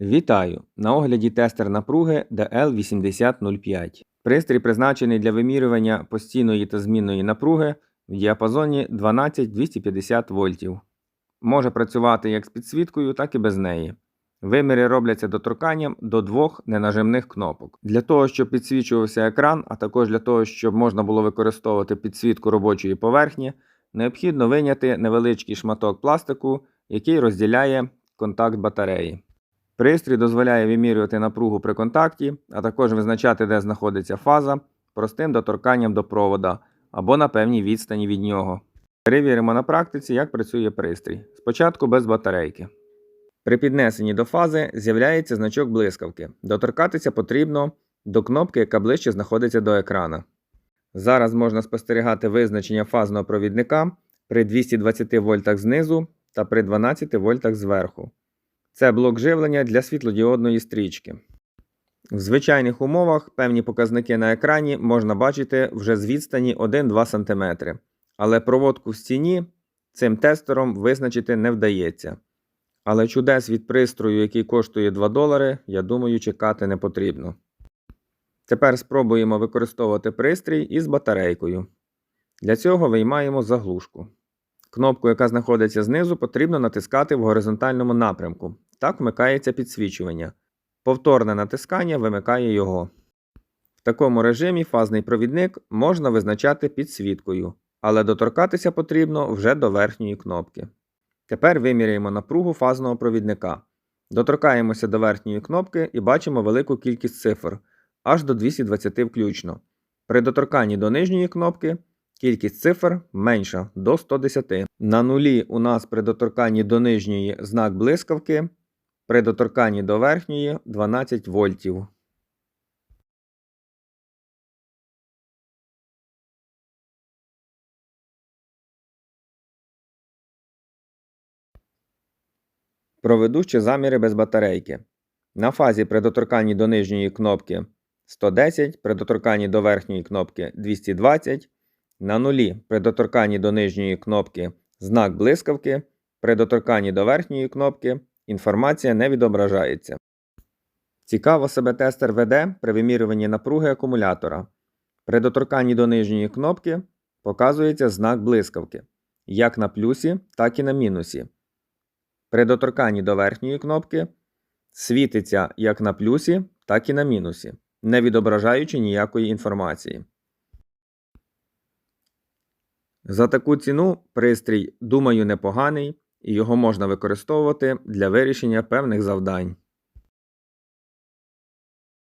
Вітаю! На огляді тестер напруги DL8005. Пристрій призначений для вимірювання постійної та змінної напруги в діапазоні 12-250 вольтів. Може працювати як з підсвіткою, так і без неї. Виміри робляться доторканням до двох ненажимних кнопок. Для того, щоб підсвічувався екран, а також для того, щоб можна було використовувати підсвітку робочої поверхні, необхідно виняти невеличкий шматок пластику, який розділяє контакт батареї. Пристрій дозволяє вимірювати напругу при контакті, а також визначати, де знаходиться фаза, простим доторканням до провода або на певній відстані від нього. Перевіримо на практиці, як працює пристрій. Спочатку без батарейки. При піднесенні до фази з'являється значок блискавки. Доторкатися потрібно до кнопки, яка ближче знаходиться до екрана. Зараз можна спостерігати визначення фазного провідника при 220 вольтах знизу та при 12 вольтах зверху. Це блок живлення для світлодіодної стрічки. В звичайних умовах певні показники на екрані можна бачити вже з відстані 1-2 см, але проводку в стіні цим тестером визначити не вдається. Але чудес від пристрою, який коштує 2 долари, я думаю, чекати не потрібно. Тепер спробуємо використовувати пристрій із батарейкою. Для цього виймаємо заглушку. Кнопку, яка знаходиться знизу, потрібно натискати в горизонтальному напрямку. Так вмикається підсвічування. Повторне натискання вимикає його. В такому режимі фазний провідник можна визначати підсвіткою, але доторкатися потрібно вже до верхньої кнопки. Тепер виміряємо напругу фазного провідника. Доторкаємося до верхньої кнопки і бачимо велику кількість цифр аж до 220 включно. При доторканні до нижньої кнопки кількість цифр менша до 110. На нулі у нас при доторканні до нижньої знак блискавки, при доторканні до верхньої 12 вольтів. Проведу ще заміри без батарейки. На фазі при доторканні до нижньої кнопки 110, при доторканні до верхньої кнопки 220, на нулі при доторканні до нижньої кнопки знак блискавки, при доторканні до верхньої кнопки інформація не відображається. Цікаво себе тестер веде при вимірюванні напруги акумулятора. При доторканні до нижньої кнопки показується знак блискавки як на плюсі, так і на мінусі. При доторканні до верхньої кнопки світиться як на плюсі, так і на мінусі, не відображаючи ніякої інформації. За таку ціну пристрій, думаю, непоганий і його можна використовувати для вирішення певних завдань.